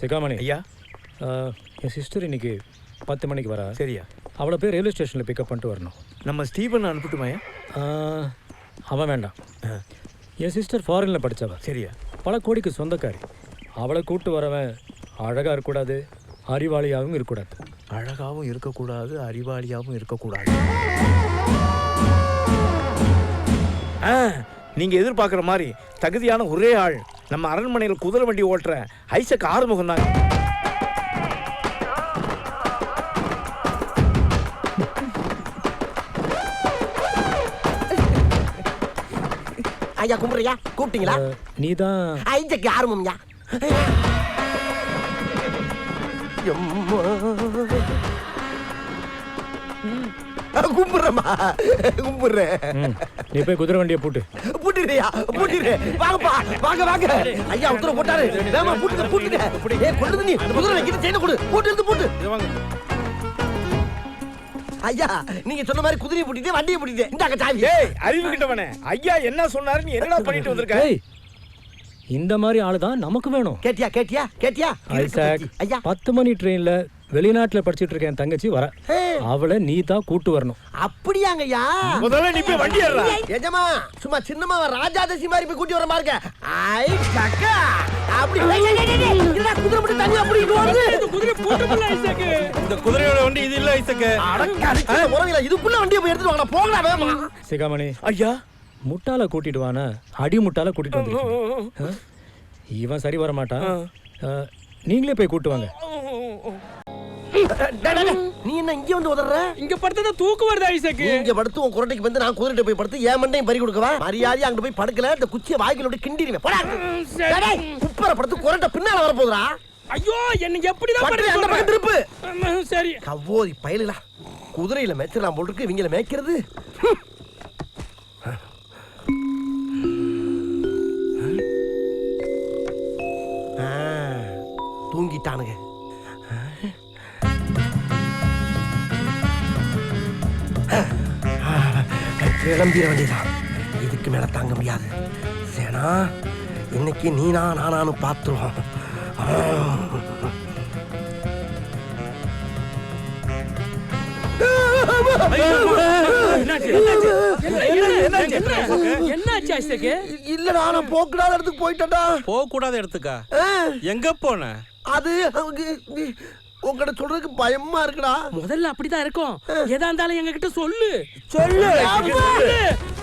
சிகாமணி ஐயா. என் சிஸ்டர் இன்னைக்கு பத்து மணிக்கு வரா. சரியா. அவளை போய் ரயில்வே ஸ்டேஷனில் பிக்கப் பண்ணிட்டு வரணும். நம்ம ஸ்டீபன் அனுப்பட்டுமாயா அவன் வேண்டாம். என் சிஸ்டர் ஃபாரினில் படித்தவ சரியா. பல கோடிக்கு சொந்தக்காரி. அவளை கூட்டு வரவன் அழகாக இருக்கக்கூடாது அறிவாளியாகவும் இருக்கக்கூடாது. அழகாவும் இருக்கக்கூடாது அறிவாளியாகவும் இருக்கக்கூடாது. ஆ நீங்க எதிர்பார்க்குற மாதிரி தகுதியான ஒரே ஆள் நம்ம அரண்மனையில் குதிரை வண்டி ஓட்டுற ஐசக் ஆறுமுகம் தாங்க ஐயா கும்பிடுறியா? கூப்பிட்டீங்களா? நீ தான் ஐஜக்கு ஆரம்பம்யா எம்மா. கும்பிடுறேம்மா. கும்பிடுறேன். நீ போய் குதிரை வண்டியை போட்டு. பூட்டிடுறியா பூட்டிடு வாங்கப்பா. வாங்க வாங்க. ஐயா உத்தரவு போட்டாரு. வேமா பூட்டுங்க பூட்டுங்க ஏ கொண்டு நீ குதிரை வைக்கிற செயின கொடு. பூட்டு எடுத்து பூட்டு. ஐயா நீங்க சொன்ன மாதிரி குதிரையை பூட்டிட்டு வண்டியை பூட்டிட்டு. இந்தாங்க சாவி. ஏய் அறிவு கிட்டவனே. ஐயா என்ன சொன்னாரு? நீ என்னடா பண்ணிட்டு வந்திருக்க? இந்த மாதிரி ஆளு தான் நமக்கு வேணும். கேட்டியா கேட்டியா கேட்டியா? ஐசாக் ஐயா. பத்து மணி ட்ரெயின்ல வெளிநாட்டுல படிச்சிட்டு இருக்க என் தங்கச்சி வர. அவளை நீ தான் கூட்டு வரணும். அப்படியாங்கய்யா? முதல்ல நீ போய் வண்டி ஏறா எஜமா சும்மா சின்னமா ராஜாதசி மாதிரி போய் கூட்டி வர பாருங்க ஐ சக்கா. அப்படி குதிரை மட்டும் தனியா அப்படி இங்க வருது இந்த குதிரையோட வண்டி இது இல்ல ஐசக்கு. அடக்கடிச்ச உறவில இதுக்குள்ள வண்டியை போய் எடுத்துட்டு வாங்க போங்கடா சிகாமணி. ஐயா? முட்டால கூட்டிட்டு வானா? அடி முட்டால கூட்டிட்டு வந்து இவன் சரி வர மாட்டான். நீங்களே போய் கூட்டு வாங்க. நீ என்ன இங்க வந்து உதற இங்க படுத்தா தூக்கு வருது ஐசக்கு. இங்க படுத்து உன் குரட்டைக்கு வந்து நான் குதிரைட்ட போய் படுத்து ஏன் மண்டையும் பறி கொடுக்கவா? மரியாதை அங்க போய் படுக்கல இந்த குச்சியை வாய்க்குள்ள கிண்டிடுவேன். போடா. டேய், குப்பரை படுத்து குரட்டை பின்னால வர போதுடா ஐயோ என்ன எப்படிதான் அந்த பக்கம்? திருப்பு. சரி. கவ்வோதி பயலுடா. குதிரையில மேய்ச்சிடலாம் போல் இருக்கு இவங்கள மேய்க்கிறது. தூங்கிட்டானுங்க. கிளம்பிட வேண்டியதான் இதுக்கு மேல தாங்க முடியாது. சேனா இன்னைக்கு நீனா நானானு பார்த்துருவோம். இல்லடா நான் போக்குடாத இடத்துக்கு போயிட்டேன்டா. போக கூடாத இடத்துக்கா எங்க போன? அது உங்ககிட்ட சொல்றதுக்கு பயமா இருக்குடா. முதல்ல அப்படிதான் இருக்கும். எதா இருந்தாலும் எங்க கிட்ட சொல்லு. சொல்லு.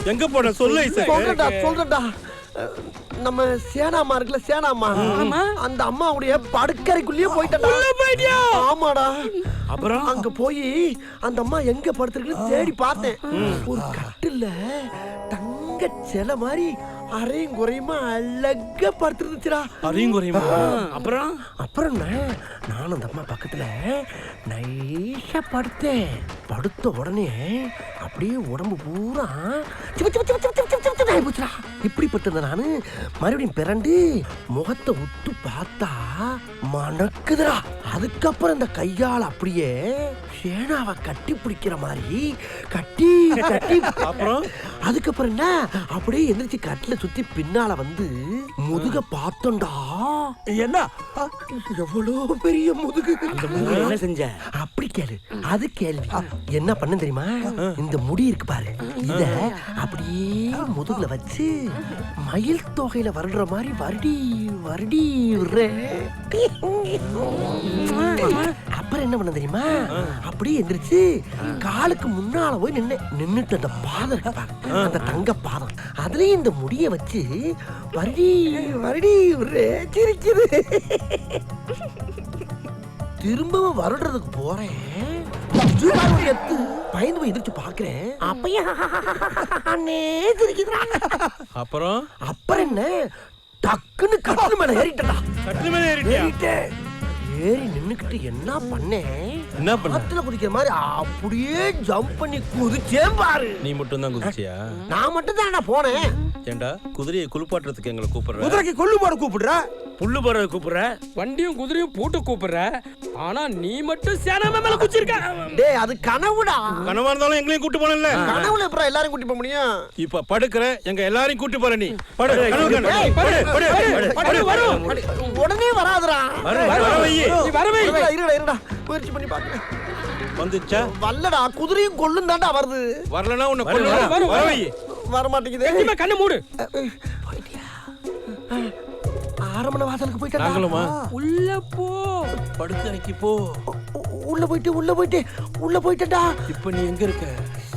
எங்க போன சொல்லு சொல்றேன்டா அஹ், நம்ம சேனாமா இருக்குல்ல சேனாமா ஆமா. அந்த அம்மாவுடைய படுக்கறைக்குள்ளேயே போயிட்டேன்டா. ஆமாடா. அப்புறம்? அங்க போய் அந்த அம்மா எங்க படுத்திருக்குன்னு தேடி பார்த்தேன். ஒரு கட்டில்ல தங்க சிலை மாதிரி அரையும் குறையுமா அழகா படுத்திருந்துச்சுடா அதையும் குறையுமா அப்புறம் அப்புறம் நானும் அந்த அம்மா பக்கத்துல நைஸா படுத்தேன் படுத்த உடனே அப்படியே உடம்பு பூரா சிவ சிவ சிவ சிவ சிவ சிவ சிவ இப்படிப்பட்டிருந்த நானு மறுபடியும் பிறண்டு முகத்தை உத்து பார்த்தா மணக்குதுடா. அதுக்கப்புறம் இந்த கையால் அப்படியே சேனாவை கட்டி பிடிக்கிற மாதிரி கட்டி கட்டி. அப்புறம்? அதுக்கப்புறம் என்ன? அப்படியே எந்திரிச்சு கட்டில சுத்தி பின்னால வந்து முதுக பார்த்தோம்டா. என்ன? எவ்வளோ பெரிய முதுகு. என்ன செஞ்ச? அப்படி கேளு. அது கேள்வி. என்ன பண்ண தெரியுமா? இந்த முடி இருக்கு பாரு. இத அப்படியே முதுகுல வச்சு மயில் தொகையில வருடுற மாதிரி வருடி வருடி விடுறேன். அப்புறம் என்ன பண்ண தெரியுமா? அப்படியே எந்திரிச்சு காலுக்கு முன்னால போய் நின்னு நின்னுட்டு அந்த பாதம் இருக்கு அந்த தங்க பாதம். அதுலயும் இந்த முடிய வச்சு வருடி வருடி விடுறேன். சிரிக்குது திரும்பவும் வருடுறதுக்கு போறேன். எத்து பயந்து போய் எதிர்த்து பாக்குறேன் சிரிக்குதுடா. அப்புறம்? அப்புறம் என்ன? டக்குன்னு கட்டில் மேல ஏறிட்டா கட்டில மேல ஏறிட்டியா? ஏறிட்டேன். ஏறி நின்னுக்கிட்டு என்ன பண்ணேன்? என்ன பண்ண? ஆத்துல குதிக்கிற மாதிரி அப்படியே ஜம்ப் பண்ணி குதிச்சேன் பாரு. நீ மட்டும் தான் குதிச்சியா? நான் மட்டும் தான் போனேன். ஏண்டா? குதிரையை குளிப்பாட்டுறதுக்கு எங்களை கூப்பிடுற? குதிரைக்கு கொள்ளு போட கூப்பிடுற? புல்லு போற கூப்பிடுற? வண்டியும் குதிரையும் பூட்டு கூப்பிடுற. ஆனா நீ மட்டும் சேனாம மேல குச்சிருக்க. டேய் அது கனவுடா. கனவா இருந்தாலும் எங்களையும் கூட்டு போனல கனவுல எப்பறம் எல்லாரும் கூட்டி போக முடியும். இப்ப படுக்கிற எங்க எல்லாரையும் கூட்டு போற நீ. படு கனவு கண்டு. படு, படு, படு, படு, படு. உடனே வராதுடா. வர, வர வையி. நீ வரவே இருடா இருடா இருடா. முயற்சி பண்ணி பாக்குறேன். வந்துச்சா? வல்லடா குதிரையும் கொள்ளும் தாண்டா வருது. வரலனா உன்னை வரும், கொல்லுடா. வரும், வர மாட்டேங்குது கண்ணை மூடு. ஆரம்பண வாசலுக்கு போயிட்டா? உள்ள போ. படுக்கறைக்கு போ. உள்ள போயிட்டு உள்ள போயிட்டு உள்ள போயிட்டேன்டா. இப்ப நீ எங்க இருக்க?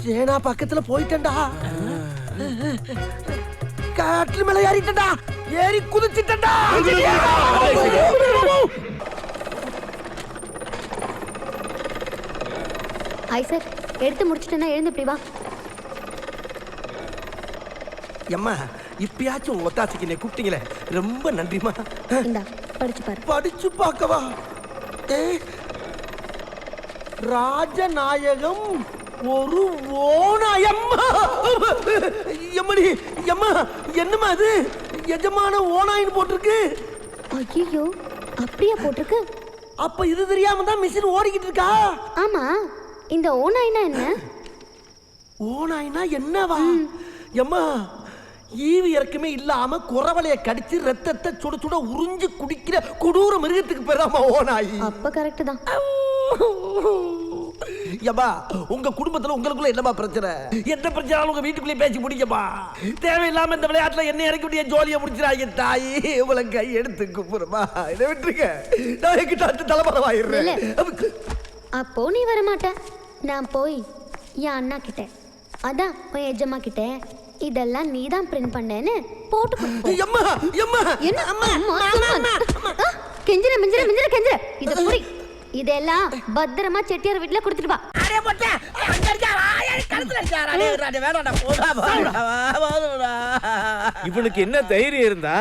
சேனா பக்கத்துல போயிட்டேன்டா. காட்டுல மேல ஏறிட்டேன்டா. ஏறி குதிச்சிட்டேன்டா. ஐசக் எடுத்து முடிச்சிட்டேன்னா எழுந்து இப்படி வா. எம்மா இப்பயாச்சும் ஒத்தாசைக்கு என்னை கூப்பிட்டீங்களே. ரொம்ப நன்றிமா இந்தா படிச்சு பாரு. படிச்சு பார்க்கவா. ஏ ராஜநாயகம் ஒரு ஓனாயம்மா எம்மடி எம்மா என்னம்மா அது? எஜமான ஓனாயின்னு போட்டிருக்கு. ஐயோ அப்படியா போட்டிருக்கு? அப்ப இது தெரியாம தான் மிஷின் ஓடிக்கிட்டு இருக்கா? ஆமா இந்த ஓனாய்னா என்ன? ஓனாயினா என்னவா? எம்மா ஈவு இறக்குமே இல்லாம குறவலைய கடிச்சு ரத்தத்தை சுட சுட உறிஞ்சு குடிக்கிற கொடூர மிருகத்துக்கு பேராமா ஓனாயி அப்ப கரெக்ட் தான். யம்மா உங்க குடும்பத்துல உங்களுக்குள்ள என்னமா பிரச்சனை? எந்த பிரச்சனை உங்க வீட்டுக்குள்ளே பேசி முடிக்கமா தேவையில்லாம இந்த விளையாட்டுல என்ன இறக்கி முடிய ஜோலியை முடிச்சிடாங்க தாயி. உங்களை கை எடுத்து குப்புறமா இதை விட்டுருங்க. நான் எங்கிட்ட அடுத்த தலைமறைவாயிடுறேன். அப்போ நீ வர மாட்ட நான் போய் என் அண்ணா கிட்ட. அதான் உன் எஜமா கிட்ட. இதெல்லாம் நீ தான் பிரிண்ட் பண்ணேன்னு போட்டு என்ன? அம்மா கெஞ்சிர மிஞ்சிர மிஞ்சிர கெஞ்சிர. இத புடி. இதெல்லாம் பத்திரமா செட்டியார் வீட்டுல கொடுத்துட்டு வா. இவனுக்கு என்ன தைரியம் இருந்தா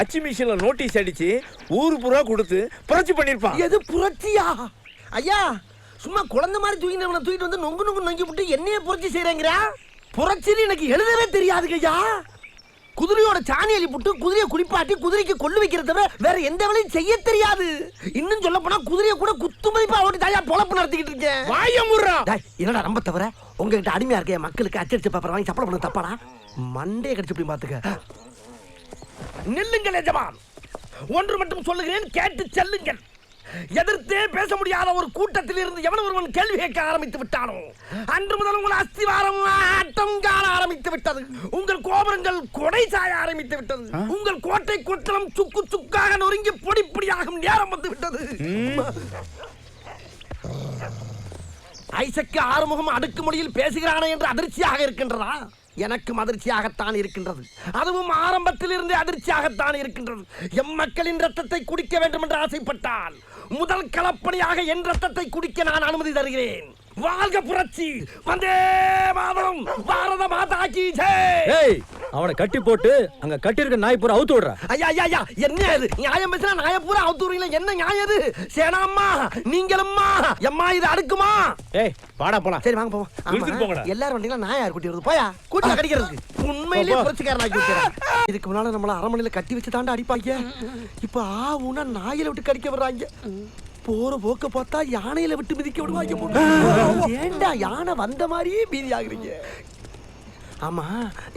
அச்சு மிஷின்ல நோட்டீஸ் அடிச்சு ஊரு பூரா கொடுத்து புரட்சி பண்ணிருப்பான். எது புரட்சியா? ஐயா சும்மா குழந்தை மாதிரி தூக்கினவனை தூக்கிட்டு வந்து நொங்கு நொங்கு நொங்கி விட்டு என்னைய புரட்சி செய்றேங்கிறா புரட்சின்னு எனக்கு எழுதவே தெரியாதுங்க ஐயா குதிரையோட சாணி அள்ளி புட்டு குதிரையை குளிப்பாட்டி குதிரைக்கு கொள்ளு வைக்கிறத வேற எந்த வேலையும் செய்ய தெரியாது. இன்னும் சொல்ல போனா குதிரையை கூட குத்து மதிப்பா ஓட்டி தாயா பொழப்பு நடத்திக்கிட்டு இருக்கேன். வாயமுறா என்னடா ரொம்ப தவிர உங்ககிட்ட அடிமையா இருக்க மக்களுக்கு அச்சடிச்ச பேப்பர் வாங்கி சப்பளம் பண்ண தப்பாடா? மண்டையை கடிச்சு இப்படி பாத்துக்க நில்லுங்கள் எஜமான். ஒன்று மட்டும் சொல்லுகிறேன் கேட்டு செல்லுங்கள். எதிர்த்தே பேச முடியாத ஒரு கூட்டத்தில் இருந்து எவன் ஒருவன் கேள்வி கேட்க ஆரம்பித்து விட்டானோ? அன்று முதல் உங்கள் அஸ்திவாரம் ஆட்டம் ஆரம்பித்து விட்டது. உங்கள் கோபுரங்கள் கொடை சாய ஆரம்பித்து விட்டது. உங்கள் கோட்டை கொத்தளம் சுக்கு சுக்காக நொறுங்கி பொடி பொடியாகும் நேரம் வந்து விட்டது. ஐசக்கு ஆறுமுகம் அடுக்கு மொழியில் பேசுகிறானே என்று அதிர்ச்சியாக இருக்கின்றதா? எனக்கும் அதிர்ச்சியாகத்தான் இருக்கின்றது. அதுவும் ஆரம்பத்தில் இருந்தே அதிர்ச்சியாகத்தான் இருக்கின்றது. எம் மக்களின் ரத்தத்தை குடிக்க வேண்டும் என்று ஆசைப்பட்டால் முதல் களப்பணியாக என் ரத்தத்தை குடிக்க நான் அனுமதி தருகிறேன். வாழ்க புரட்சி! வந்தே மாதம் பாரத மாதா கி ஜெய்! ஏய் அவனை கட்டி போட்டு அங்க கட்டி இருக்க நாய் பூரா அவுத்து விடுற. ஐயா ஐயா ஐயா என்ன இது? நியாயம் பேசினா நாய பூரா அவுத்துறீங்களா என்ன நியாயம் இது? சேனாம்மா நீங்களும்மா எம்மா இது அடுக்குமா? ஏய் வாடா போலாம். சரி வாங்க போவோம். எல்லாரும் நான் யார் குட்டி வருது? போயா? கூட்டி கடிக்கிறதுக்கு. உண்மையிலேயே புரட்சிக்காரன் ஆக்கி விட்டுறேன் இதுக்கு முன்னால நம்மள அரமனையில கட்டி வச்சு தாண்டா அடிப்பாங்க. இப்ப ஆ உனா நாயில விட்டு கடிக்க வர்றாங்க. போற போக்க பார்த்தா யானையில விட்டு மிதிக்க விடுவாங்க. ஏன்டா யானை வந்த மாதிரியே பீதி ஆகுறீங்க? ஆமா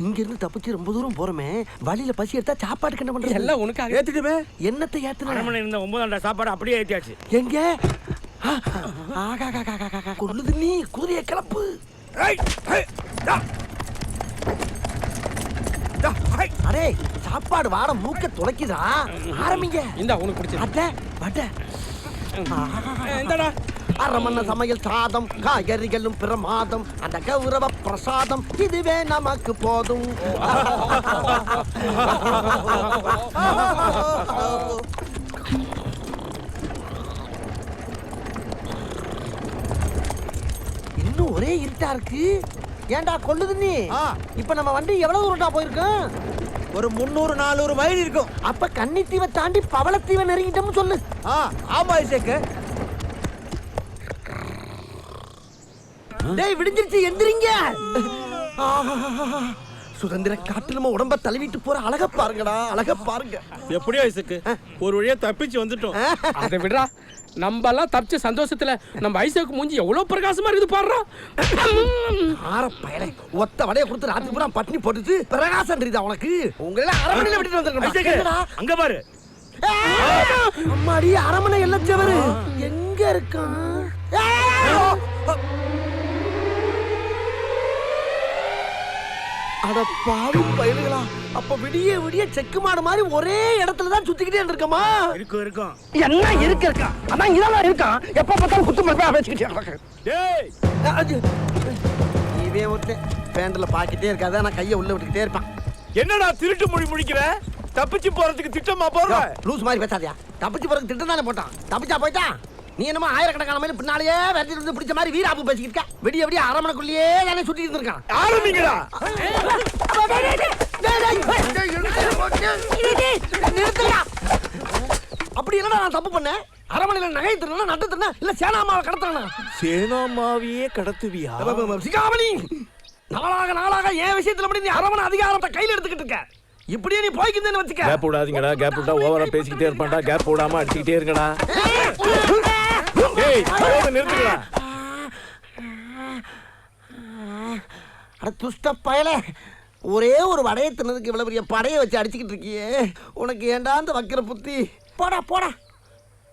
இங்க இருந்து தப்பிச்சு ரொம்ப தூரம் போறோமே. வழியில பசி எடுத்தா சாப்பாட்டுக்கு என்ன பண்றது? எல்லாம் உனக்காக. ஏத்துட்டுமே? என்னத்தை ஏத்துன? அரண்மனை இருந்த ஒன்பதாண்டா சாப்பாடு அப்படியே ஏத்தியாச்சு. எங்க? ஆகா. கொல்லுது நீ குதிரைய கிளப்பு. அரே சாப்பாடு வாட மூக்க துளைக்குதா ஆரம்பிங்க. இந்தா உனக்கு பிடிச்சது அட்ட வட்ட இந்தடா அரமண்ண சமையல் சாதம் காய்கறிகளும் பிரமாதம் அந்த கௌரவ பிரசாதம் இதுவே நமக்கு போதும். இன்னும் ஒரே இருட்டா இருக்கு. ஏன்டா கொல்லுது நீ? இப்ப நம்ம வண்டி எவ்வளவு தூரம்டா போயிருக்கோம் ஒரு முந்நூறு நானூறு மைல் இருக்கும். அப்ப கன்னித்தீவை தாண்டி பவளத்தீவை நெருங்கிட்டோம்னு சொல்லு. ஆ ஆமா இசேக்கு டேய் விடிஞ்சிருச்சு எந்திரிங்க. ஆஹா, சுதந்திர காட்டு நம்ம உடம்ப தழுவிட்டு போற அழக பாருங்கடா அழக பாருங்க. எப்படியோ ஐசக்கு ஒரு வழியா தப்பிச்சு வந்துட்டோம். அதை விடுறா. நம்ம எல்லாம் தப்பிச்ச சந்தோஷத்துல நம்ம ஐசாக்கு மூஞ்சி எவ்வளவு பிரகாசமா இருக்குது பாடுறா ஆற பயலே. ஒத்த வடைய கொடுத்து ராத்திரி பூரா பட்னி போட்டுட்டு பிரகாசம் தெரியுதா உனக்கு? உங்களை அரமனையில விட்டுட்டு ஐசக்கு வந்திருக்கேன் அங்க பாரு. அம்மாடி அரமனை எல்லச்சவரு எங்க இருக்கான்? அட பாவி பயலுகளா அப்ப விடிய விடிய செக்கு மாடு மாதிரி ஒரே இடத்துல தான் சுத்திக்கிட்டே இருக்கமா இருக்கும் இருக்கும். என்ன இருக்கு இருக்கா? அதான் இதெல்லாம் இருக்கான் எப்ப பார்த்தாலும் குத்து மதிப்பா வச்சுக்கிட்டே டேய்! இவன் ஒருத்தன் பேண்ட்ல பாக்கிட்டே இருக்காது ஆனா கையை உள்ள விட்டுக்கிட்டே இருப்பான். என்னடா திருட்டு மொழி முடிக்கிற? தப்பிச்சு போறதுக்கு திட்டமா போற லூஸ் மாதிரி பேசாதியா. தப்பிச்சு போறதுக்கு திட்டம் தானே போட்டான். தப்பிச்சா போயிட்டான் நீ என்னமோ ஆயிரக்கணக்கான மைல் பின்னாலேயே வெட்டி இருந்து பிடிச்ச மாதிரி வீராப்பு பேசிக்கிட்டு இருக்க. விடிய விடிய அரமனைக்குள்ளேயே தானே சுத்தி இருந்திருக்கான். ஆரம்பிங்கடா. நிறுத்துடா. அப்படி என்னடா நான் தப்பு பண்ணேன். அரமனையில நகை திருனா நட்டு திருனா இல்ல சேனாமாவை கடத்துறா சேனாமாவியே கடத்துவியா? சிகாமணி! நாளாக நாளாக என் விஷயத்துல மட்டும் நீ அரமனை அதிகாரத்தை கையில எடுத்துக்கிட்டு இருக்க. இப்படியே நீ போய்க்குதுன்னு வச்சுக்க. கேப் விடாதீங்கடா கேப் விட்டா ஓவரா பேசிக்கிட்டே இருப்பான்டா. கேப் விடாம அடிச்சுக்கிட்டே இருங்கடா. அட துஷ்ட பயலே. ஒரே ஒரு வடையை தின்னதுக்கு இவ்வளவு பெரிய படையை வச்சு அடிச்சுக்கிட்டு இருக்கியே. உனக்கு ஏன்டா அந்த வக்கிர புத்தி? போடா போடா.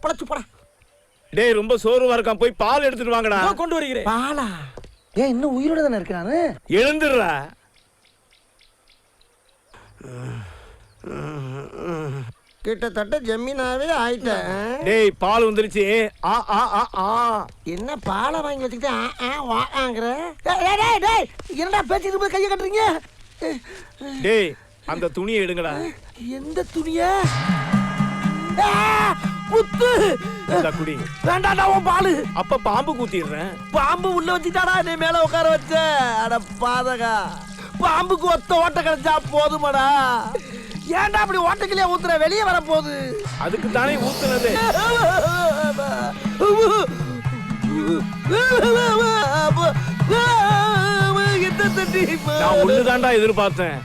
பழச்சு போடா. டேய் ரொம்ப சோர்வா இருக்கான். போய் பால் எடுத்துட்டு வாங்கடா. கொண்டு வருகிறேன். பாலா? ஏன் இன்னும் உயிரோட தானே இருக்கிறானு எழுந்துடுறா. கிட்டத்தட்ட ஜமீனாவே ஆயிட்டேன். டேய் பால் வந்துருச்சு. ஆ ஆ ஆ ஆ. என்ன பாலை வாங்கி வச்சுக்கிட்டு ஆ, ஆ, வாங்கிற டேய் டேய், டேய் என்னடா பேச்சுக்கிட்டு போய் கையை கட்டுறீங்க? டேய் அந்த துணியை எடுங்கடா. எந்த துணிய? குத்து. குடி. வேண்டாடா உன் பாலு. அப்ப பாம்பு கூத்திடுறேன். பாம்பு உள்ள வச்சுட்டாடா நீ மேல உட்கார வச்ச. அட பாதகா. பாம்புக்கு ஒத்த ஓட்ட கிடைச்சா போதுமாடா. ஏன்டா அப்படி ஓட்டைக்கிலே ஊத்துற? வெளியே வர போகுது அதுக்கு தானே ஊத்துனது. நான் ஒண்ணுதான்டா எதிர்பார்த்தேன்!